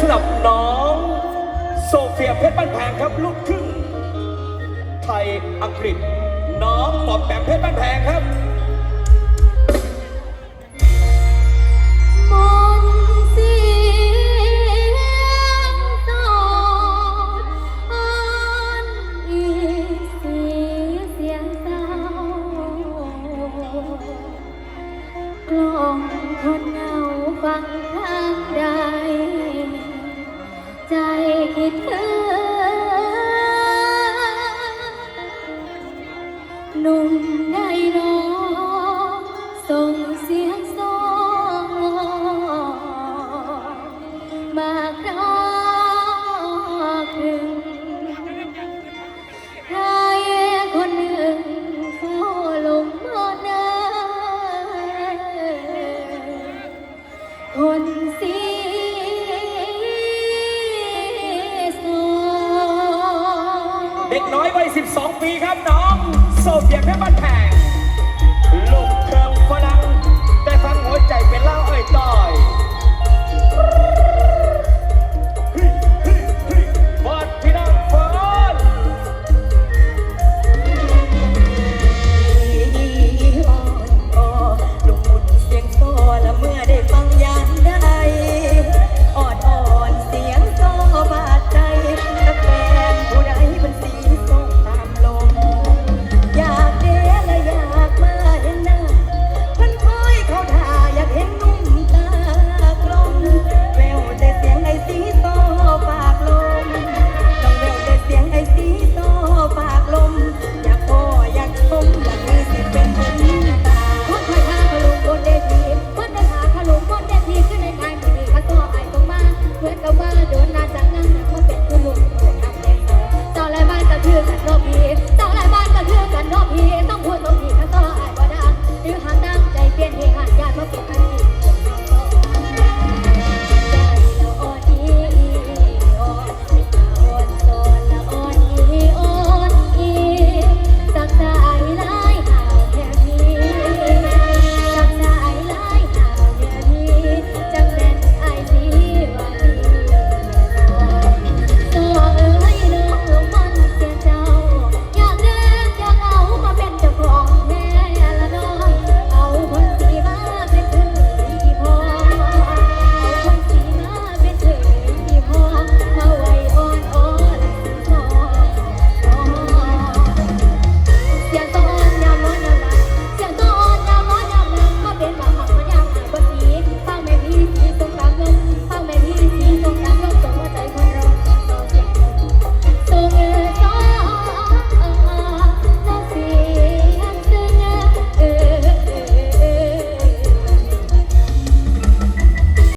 สำหรับน้อง โซเฟียเพชรบ้านแพงครับลูกครึ่งไทยอังกฤษ น้องปอมแปมเพชรบ้านแพงครับกลอมคนเงาฟังทางใด ใจคิดถึงหนุ่มในร้องส่งเสียงสองมาครอบครึงใครคนหนึ่งเฝ้าลงมอนเนคนสีส ด็กน้อยวัย 12 ปีครับน้องโซเฟียเพชรบ้านแพง